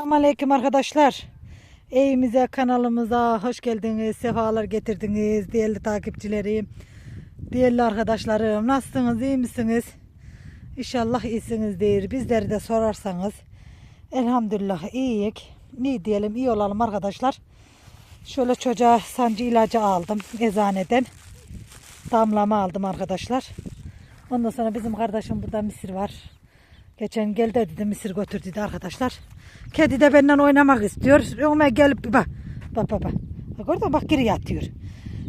Selamünaleyküm arkadaşlar. Evimize, kanalımıza hoş geldiniz, sefalar getirdiniz değerli takipçilerim, değerli arkadaşlarım. Nasılsınız, iyi misiniz? İnşallah iyisinizdir. Bizleri de sorarsanız elhamdülillah iyiyik. İyi diyelim, iyi olalım arkadaşlar. Şöyle çocuğa sancı ilacı aldım eczaneden. Damlama aldım arkadaşlar. Ondan sonra bizim kardeşim burada misir var. Geçen geldi dedi misir götür dedi arkadaşlar. Kedi de benden oynamak istiyor. Ona gelip bak. Bak bak bak. Bak bak geri yatıyor.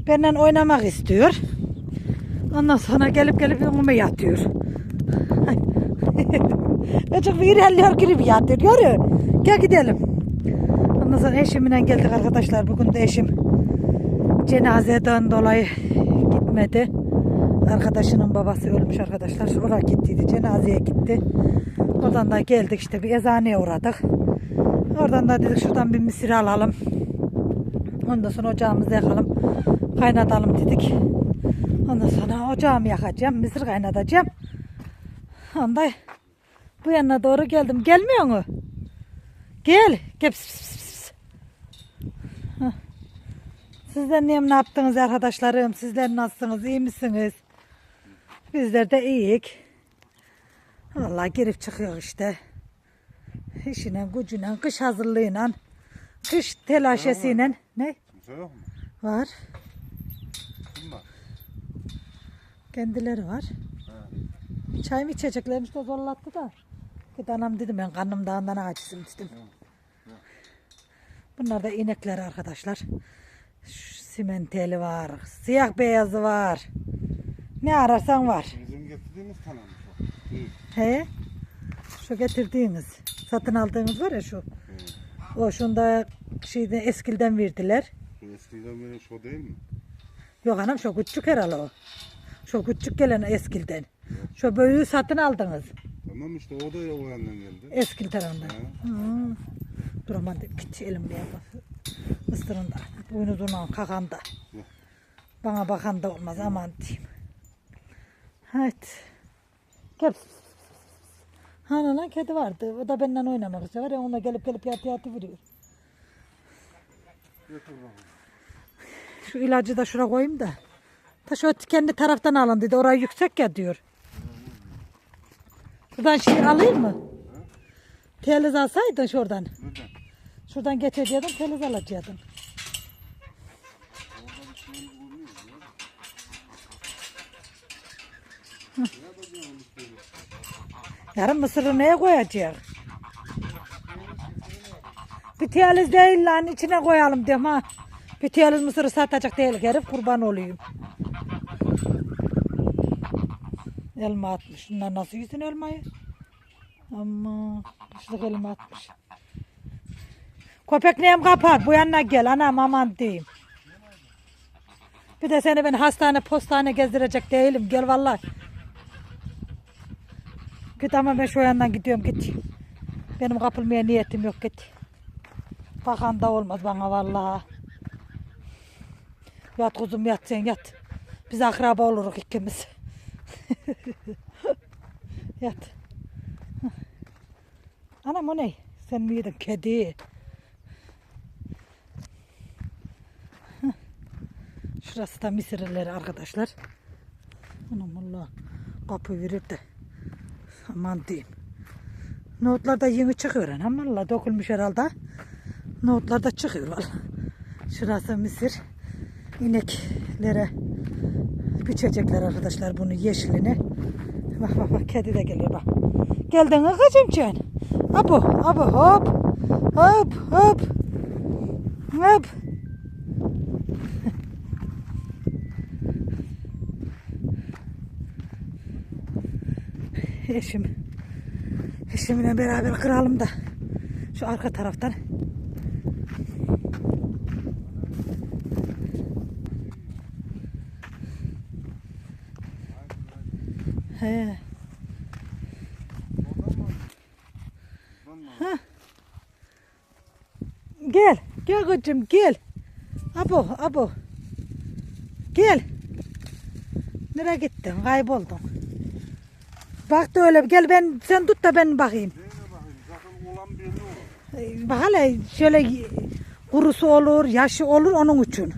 Benden oynamak istiyor. Ondan sonra gelip gelip önüme yatıyor. Çok bir ilerliyor gibi yatıyor. Görüyor. Gel gidelim. Ondan sonra eşimle geldik arkadaşlar. Bugün de eşim cenazeden dolayı gitmedi. Arkadaşının babası ölmüş arkadaşlar. Oraya gittiydi. Cenazeye gitti. Oradan da geldik işte bir eczaneye uğradık. Oradan da dedik şuradan bir misir alalım. Ondan sonra ocağımızı yakalım. Kaynatalım dedik. Ondan sonra ocağımı yakacağım. Misir kaynatacağım. Onda bu yana doğru geldim. Gelmiyor mu? Gel. Gel. Sizler ne yaptınız arkadaşlarım? Sizler nasılsınız? İyi misiniz? Bizler de iyiyik. Vallahi girip çıkıyor işte. İşine, gücüne, kış hazırlığıyla, kış telaşesiyle. Ne? Kimse yok mu? Var. Kim var? Kendileri var. Çay mı içeceklermiş de zorlattı da. Git anam dedim ben karnım dağından acısım dedim. Bunlar da inekler arkadaşlar. Şu simenteli var. Siyah beyazı var. Ne ararsan var. Bizim getirdiğimiz kanalmış o. Değil. He? Şu getirdiğiniz. Satın aldığınız var ya şu. O şunda şeyde eskilden verdiler. Şu eskiden beri şu değil mi? Yok anam şu küçük herhalde o. Şu küçük gelen eskilden. Şu büyüğü satın aldınız. Tamam işte o da o yandan geldi. Eskil tarafından. Hı. Dur aman dedim git elimle yap. Istırında. Boynuzundan kakanda. Yok. Bana bakan da olmaz aman diyeyim. Evet. Gel. Hani lan kedi vardı. O da benden oynamak istiyor. Var ya ona gelip gelip yatı yatı vuruyor. Şu ilacı da şuraya koyayım da. Ta şu kendi taraftan alın dedi. Orayı yüksek ya diyor. Şuradan şey alayım mı? Teliz alsaydın şuradan. Neden? Şuradan geçecektin teliz alacaktın. Hı. Yarın mısırı neye koyacak? Bir teliz değil lan içine koyalım diyorum ha. Bir teliz mısırı satacak değil herif kurban olayım. Elma atmış. Bunlar nasıl yesin elmayı? Ama kışlık elma atmış. Köpek neyim kapat bu yanına gel anam aman diyeyim. Bir de seni ben hastane postane gezdirecek değilim gel vallahi. Git ama ben şu yandan gidiyorum git. Benim kapılmaya niyetim yok git. Bakan da olmaz bana vallahi. Yat kuzum yat sen yat. Biz akraba oluruz ikimiz. yat. Anam o ne? Sen mi yedin kedi? Şurası da misirleri arkadaşlar. Anam Allah kapı verir de. Aman diyeyim. Nohutlar da yeni çıkıyor anam Allah dökülmüş herhalde. Nohutlar da çıkıyor valla. Şurası misir. İneklere biçecekler arkadaşlar bunu yeşilini. Bak bak bak kedi de geliyor bak. Geldin kızım sen? Abu abu hop. Hop hop. Hop. Eşim. Eşimle beraber kıralım da. Şu arka taraftan. He. Ha. Gel. Gel kocam gel. Abo abo. Gel. Nereye gittin? Kayboldun. Bak da öyle gel ben sen tut da ben bakayım. Bakayım? Ee, Bak hele şöyle kurusu olur, yaşı olur onun için.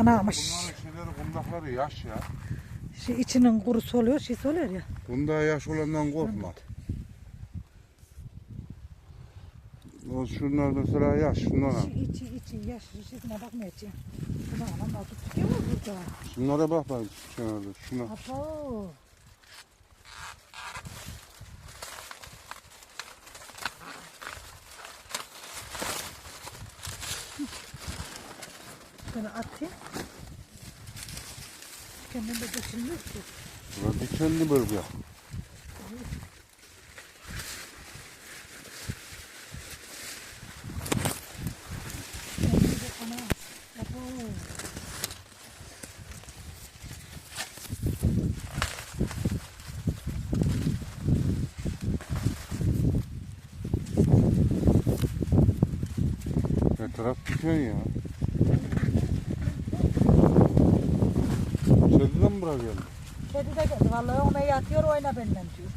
Anamış. Bunların şeyleri kundakları yaş ya. Şu içinin kurusu oluyor, şeysi oluyor ya. Bunda yaş olandan korkma. O şunlar mesela yaş şunlar. al. İçi, içi, yaş, şeysine bakmayacağım. Buna anam tutuyor mu burada? Şunlara bak bak kenarda. Şuna. Abo. Şunu atayım. Kendim de düşünmüyor ki. Şuna dikenli bölge. Kendim de ana. Abo. Her taraf diken ya. Kediden mi buraya geldi? Geldi. Vallahi ona yatıyor oyna benimle diyor.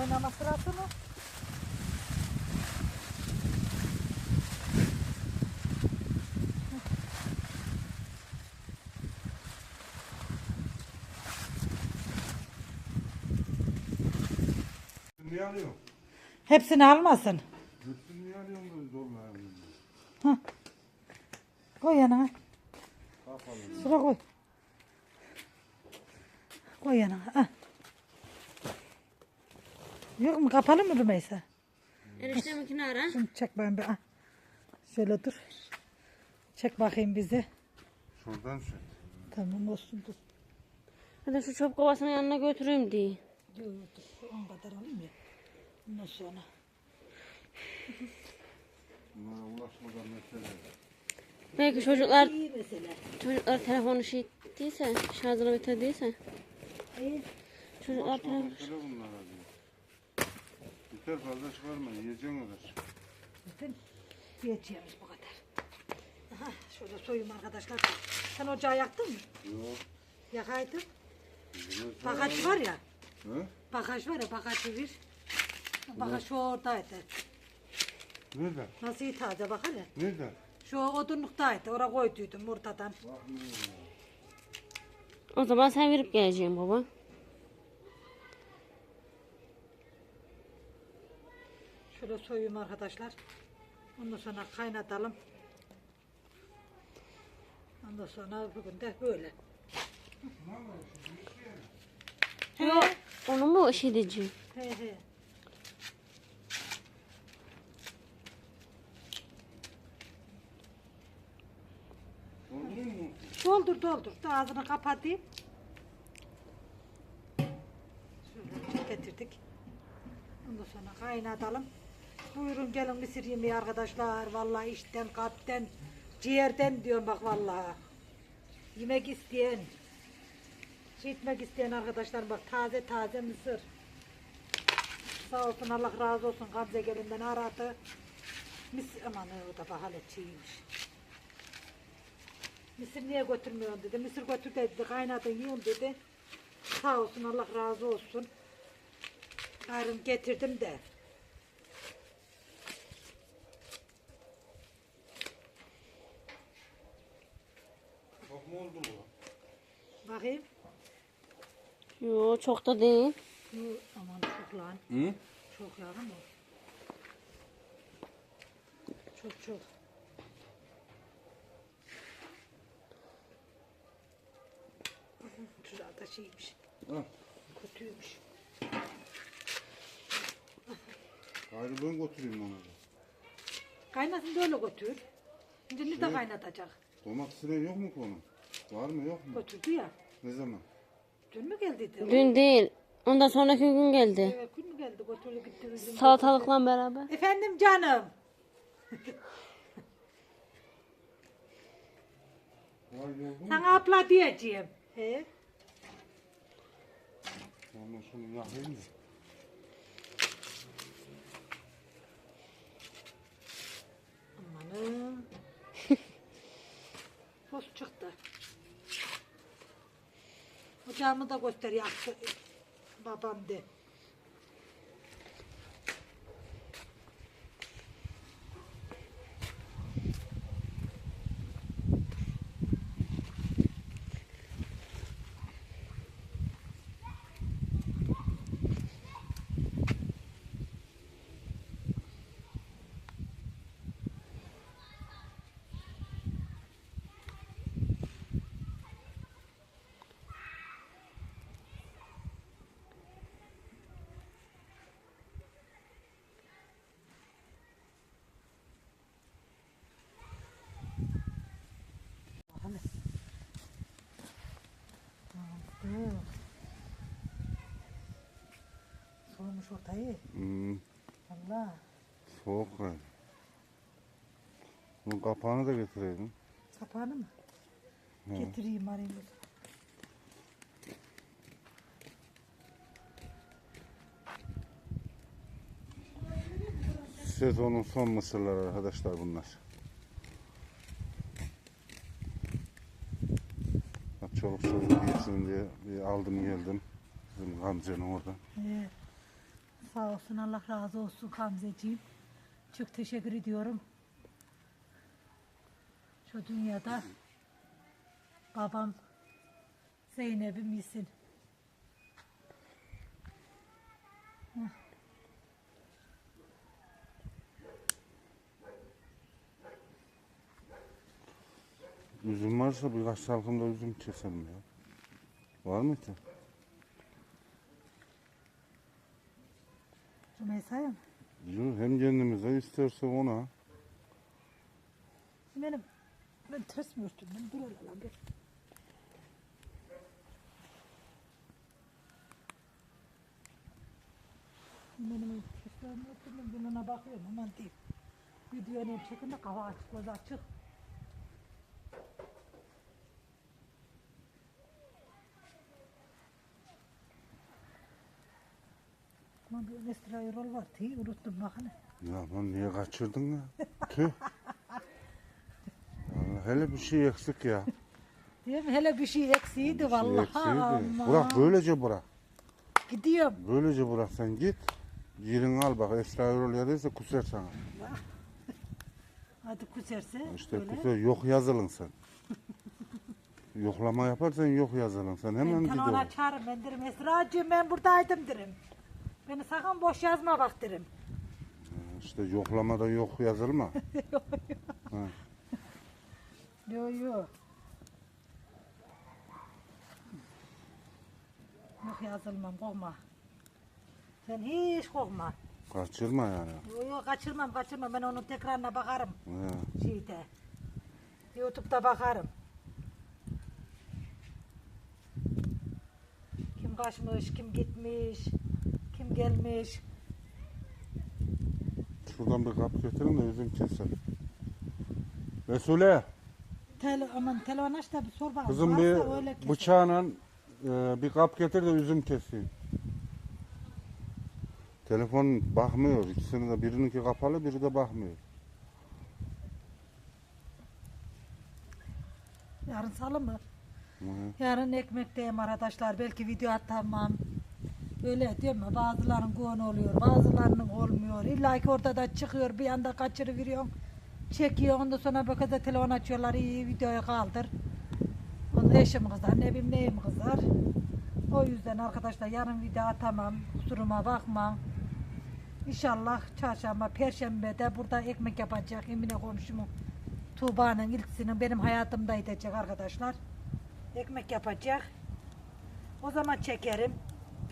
Oynama sırası mı? Niye alıyorsun? Hepsini almasın. Hepsini niye alıyorsun böyle zorla yani? Koy yanına. Kapalı. Sıra koy. Koy yanına. Ah. Yok mu kapalı mı Rümeysa? Enişteminkini ara. Şunu çek ben bir. ah. Şöyle dur. Çek bakayım bizi. Şuradan şey. Tamam olsun dur. Hadi şu çöp kovasının yanına götüreyim diye. Yok dur. On kadar alayım ya. Ondan sonra. Bunlara ulaşmadan mesele. Belki çocuklar çocuklar telefonu şey ettiyse, şarjını bitirdiyse. İyi. Çocuklar diyor. Yeter fazla çıkarma. Yiyeceğin kadar. Bütün yiyeceğimiz bu kadar. Aha, şöyle soyayım arkadaşlar. Sen ocağı yaktın mı? Yok. Yakaydın. Bilmez. Bagaj var ya. He? Bagaj var ya bagajı bir. Bagaj şu oradaydı. Nerede? Nasıl iyi taze bak hele. Nerede? Şu odunluktaydı. Oraya koyduydum ortadan. O zaman sen verip geleceğim baba. Şöyle soyayım arkadaşlar. Ondan sonra kaynatalım. Ondan sonra bugün de böyle. Yok. Onu mu şey diyeceğim? He he. Doldurayım mı? Doldur doldur. Da ağzını kapatayım. Şöyle getirdik. Ondan sonra kaynatalım. Buyurun gelin mısır yemeği arkadaşlar. Vallahi işten, kalpten, ciğerden diyorum bak vallahi. Yemek isteyen, şey isteyen arkadaşlar bak taze taze mısır. Sağ olsun Allah razı olsun Gamze gelinden aradı. Mis aman o da bahane çiğmiş. Mısır niye götürmüyorsun dedi. Mısır götür dedi. Kaynatın yiyin dedi. Sağ olsun Allah razı olsun. Yarın getirdim de. Çok mu oldu bu? Bakayım. Yok çok da değil. Yu, aman çok lan. Hı? Çok yavrum o. Çok çok. Şurada da şeymiş. Al. Kötüymüş. Gayrı ben götüreyim onu. da. Kaynasın da öyle götür. Şimdi ne de kaynatacak? Domates sıra yok mu konu? Var mı yok mu? Götürdü ya. Ne zaman? Dün mü geldiydi? Dün değil. Ondan sonraki gün geldi. Evet, gün mü geldi? Götürdü gitti. bizim Salatalıkla beraber. Efendim canım. Vay yorgun. Sana abla diyeceğim. He? Ondan şunu yakayım mı? Amanım. Toz çıktı. Ocağımı da göster yaktı. Babam de. Olmuş ortayı. Hmm, Allah. soğuk yani. Bunun kapağını da getireydin. Kapağını mı? Getireyim arayayım. Sezonun son mısırları arkadaşlar bunlar. Çoluk çocuk yesin diye bir aldım geldim. Bizim Gamze'nin orada. Ee, sağ olsun Allah razı olsun Hamzeciğim. Çok teşekkür ediyorum. Şu dünyada babam Zeynep'im iyisin. Üzüm varsa birkaç salkımda üzüm keselim ya. Var mı ki? Rümeysa'ya mı? Yok, hem kendimize isterse ona. Benim ben ters mi örttüm? Ben dur öyle lan bir. Benim üstlerimi örttüm ben bununa bakıyorum aman diyeyim. Video ne çekin de kafa açık göz açık. Ama bir Esra Erol var. Tüy unuttum bakın. Ya lan niye kaçırdın ya? Tüh. Allah, hele bir şey eksik ya. Değil mi? Hele bir şey eksiydi Bir şey vallahi. eksiydi. Bırak böylece bırak. Gidiyorum. Böylece bırak sen git. Yerini al bak Esra Erol ya değilse kuser sana. Hadi kuserse İşte öyle. kuser yok yazılın sen. Yoklama yaparsan yok yazılın sen hemen Ben gidiyor. telefon açarım ben derim Esra'cığım ben buradaydım derim. Beni sakın boş yazma bak derim. İşte yoklamada yok yazılma. Ha. Yo yo. Yok yazılmam korkma. Sen hiç korkma. Kaçırma yani. Yo yo kaçırmam kaçırmam ben onun tekrarına bakarım Ha. şeyde. Youtube'da bakarım. Kim kaçmış, kim gitmiş, kim gelmiş. Şuradan bir kap getirin de üzüm keselim. Mesule, Tele, aman telefon aç da bir sor bakalım. kızım Varsa bir keselim. bıçağla e, bir kap getir de üzüm keseyim. Telefon bakmıyor. İkisinin de birininki kapalı, biri de bakmıyor. Yarın salı mı? Hı. Yarın ekmekteyim arkadaşlar. Belki video atamam. Öyle değil mi? Bazılarının konu oluyor, bazılarının olmuyor. İlla ki orada da çıkıyor, bir anda kaçırıveriyorsun. Çekiyor, ondan sonra bir kıza telefon açıyorlar, iyi videoyu kaldır. Onu eşim kızar, ne bileyim neyim kızar. O yüzden arkadaşlar yarın video atamam, kusuruma bakma. İnşallah çarşamba, perşembe de burada ekmek yapacak Emine komşumun. Tuğba'nın ilkisinin benim hayatımda edecek arkadaşlar. Ekmek yapacak. O zaman çekerim.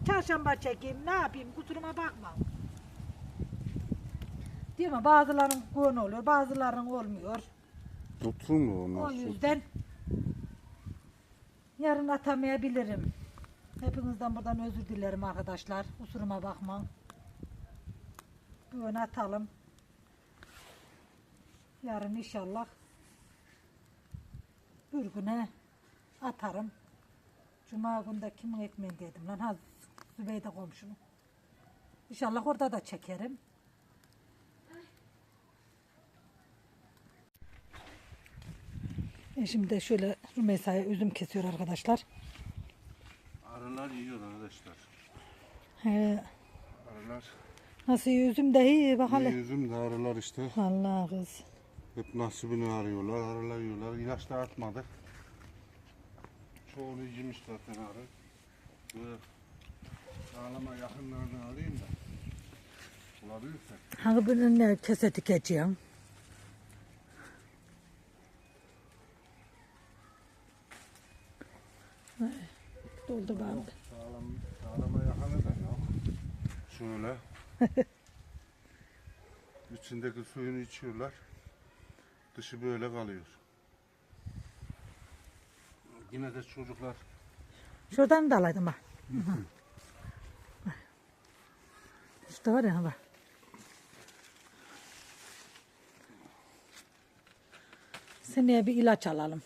Çarşamba çekeyim. Ne yapayım? Kusuruma bakma. Değil mi? Bazılarının konu oluyor, bazılarının olmuyor. Mu onlar? O yüzden yarın atamayabilirim. Hepinizden buradan özür dilerim arkadaşlar. Kusuruma bakma. Bugün atalım. Yarın inşallah bir güne atarım. Cuma günde kimin ekmeğini dedim lan ha Zübeyde komşunun. İnşallah orada da çekerim. E şimdi de şöyle Rümeysa'ya üzüm kesiyor arkadaşlar. Arılar yiyor arkadaşlar. He, Arılar. nasıl üzüm de iyi bak hele. üzüm de arılar işte. Allah kız. Hep nasibini arıyorlar, arılar yiyorlar. İlaç da atmadık. Çoğunu yemiş zaten arı. Böyle sağlama yakınlarını alayım da. Bulabilirsek. Hangi birine kese dikeceğim? Doldu bana. Sağlam, sağlama yakını da yok. Şöyle. İçindeki suyunu içiyorlar. Dışı böyle kalıyor. Yine de çocuklar Şuradan da alaydım bak. İşte var ya bak. Seneye bir ilaç alalım.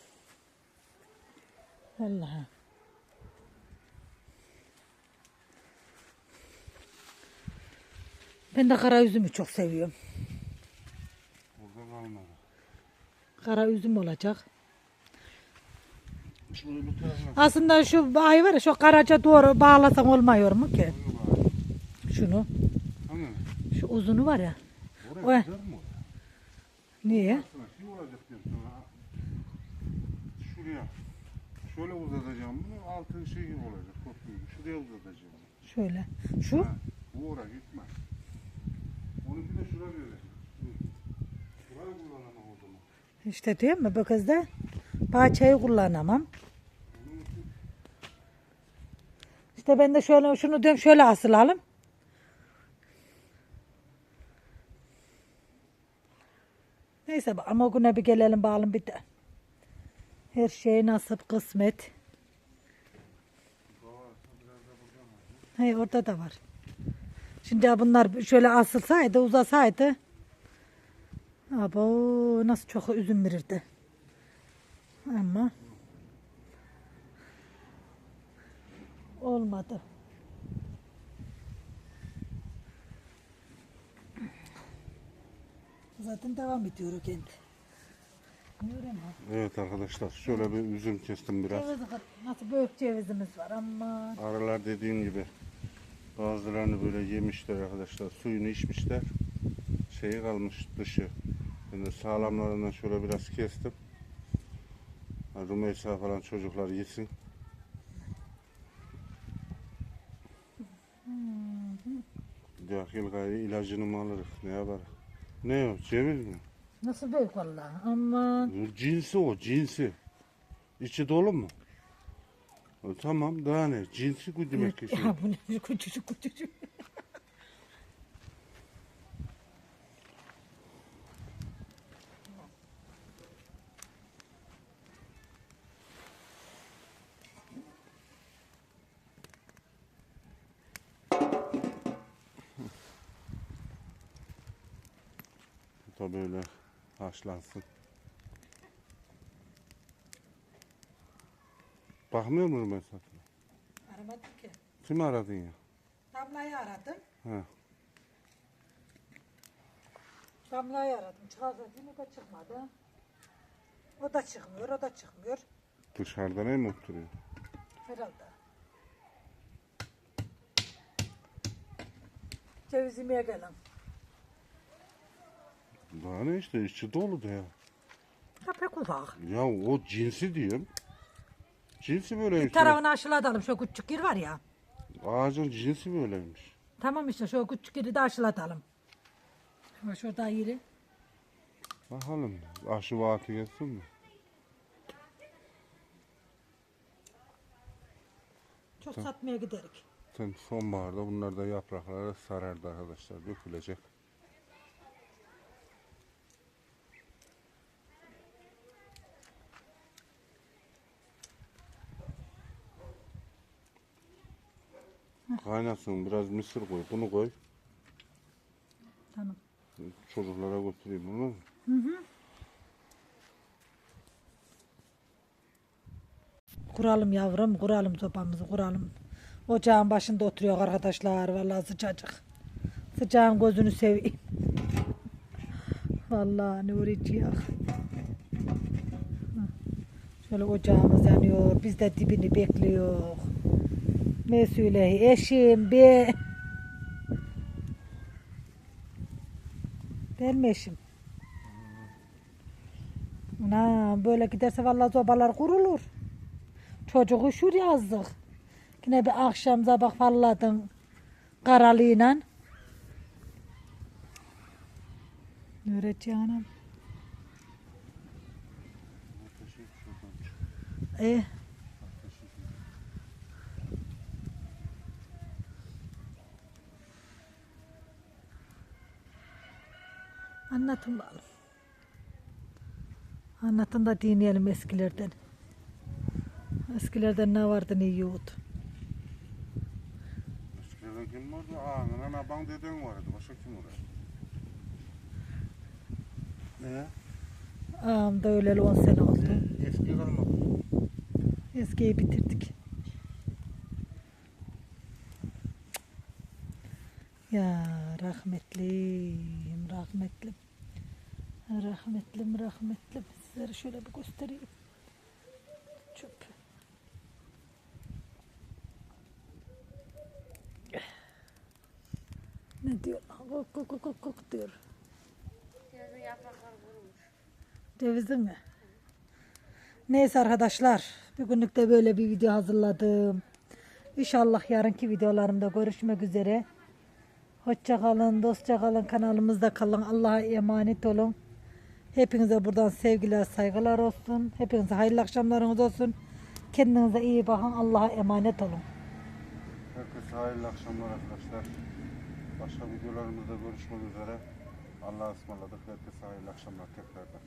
Vallahi. Ben de kara üzümü çok seviyorum. Burada kalmadı. Kara üzüm olacak. Şunu bir tarafına Aslında şu ay var ya şu karaca doğru bağlasan olmuyor mu ki? Şunu. Uzunu var ya. Oraya gider mi? oraya? Niye? Sana şey olacak diyorum sana. Şuraya. Şöyle uzatacağım bunu. Altı şey gibi olacak. Kopmuyor. Şuraya uzatacağım. Şöyle. Şu. Ha, bu oraya gitmez. Onu bir de şuraya verecek. Burayı kullanamam o zaman. İşte diyor mu bu kız da bahçeyi kullanamam. İşte ben de şöyle şunu diyorum şöyle asılalım. Neyse ama o güne bir gelelim bakalım bir de. Her şey nasip kısmet. Hey orada da var. Şimdi bunlar şöyle asılsaydı uzasaydı. Abo nasıl çok üzüm verirdi. Ama olmadı. Zaten devam ediyor o kendi. Görüyor musun? Evet arkadaşlar şöyle bir üzüm kestim biraz. Ceviz, nasıl büyük cevizimiz var ama Aralar dediğim gibi bazılarını böyle yemişler arkadaşlar. Suyunu içmişler. Şeyi kalmış dışı. Ben de sağlamlarından şöyle biraz kestim. Ha, Rümeysa falan çocuklar yesin. Dahil gayrı ilacını mı alırız? Ne yaparız? Ne o? Ceviz mi? nasıl büyük vallahi ama Cinsi o, cinsi. İçi dolu mu? E, tamam, daha ne? Cinsi bu demek ki. ya bu ne küçücük küçücük. Haşlansın. Bakmıyor mu ben satın? Aramadım ki. Kimi aradın ya? Damla'yı aradım. Ha. Damla'yı aradım. Çıkarsa yine de çıkmadı. O da çıkmıyor, o da çıkmıyor. Dışarıda ne mi oturuyor? Herhalde. Ceviz yemeye gelen. Daha ne işte içi dolu da ya. Ha pek ufak. Ya o cinsi diyorum. Cinsi Bir böyleymiş. tarafını aşılatalım. Şu küçük yer var ya. Ağacın cinsi böyleymiş. Tamam işte şu küçük yeri de aşılatalım. Ama şurada yeri. Bakalım aşı vaati gelsin mi? Çok satmaya giderik. Sonbaharda bunlar da yaprakları sarardı arkadaşlar. Dökülecek. Kaynasın biraz mısır koy. Bunu koy. Tamam. Çocuklara götüreyim onu. Kuralım yavrum, kuralım sopamızı, kuralım. Ocağın başında oturuyor arkadaşlar. Vallahi sıcacık. Sıcağın gözünü seveyim. Vallahi ne uğraşıyor. Şöyle ocağımız yanıyor. Biz de dibini bekliyor. Mesule eşim be. Mi eşim? Ana böyle giderse vallahi zobalar kurulur. Çocuğu şur yazdık. Yine bir akşam sabah falladın karalığıyla. Öğreteceğim. E. Anlatın bakalım. Anlatın da dinleyelim eskilerden. Eskilerden ne vardı ne yiyordu. Eskiden Kim vardı? Aa, ana bang deden vardı. Başka kim vardı? Ne? Ağam da öyle 10 sene oldu. Eski kalmadı. Eskiyi bitirdik. Ya rahmetlim, rahmetlim. Rahmetlim, rahmetlim. Sizlere şöyle bir göstereyim. Çöp. Ne diyor? Kok kok kok kok kok diyor. Cevizin mi? Neyse arkadaşlar. Bugünlük de böyle bir video hazırladım. İnşallah yarınki videolarımda görüşmek üzere. Hoşça kalın, dostça kalın, kanalımızda kalın. Allah'a emanet olun. Hepinize buradan sevgiler, saygılar olsun. Hepinize hayırlı akşamlarınız olsun. Kendinize iyi bakın. Allah'a emanet olun. Herkese hayırlı akşamlar arkadaşlar. Başka videolarımızda görüşmek üzere. Allah'a ısmarladık. Herkese hayırlı akşamlar tekrardan.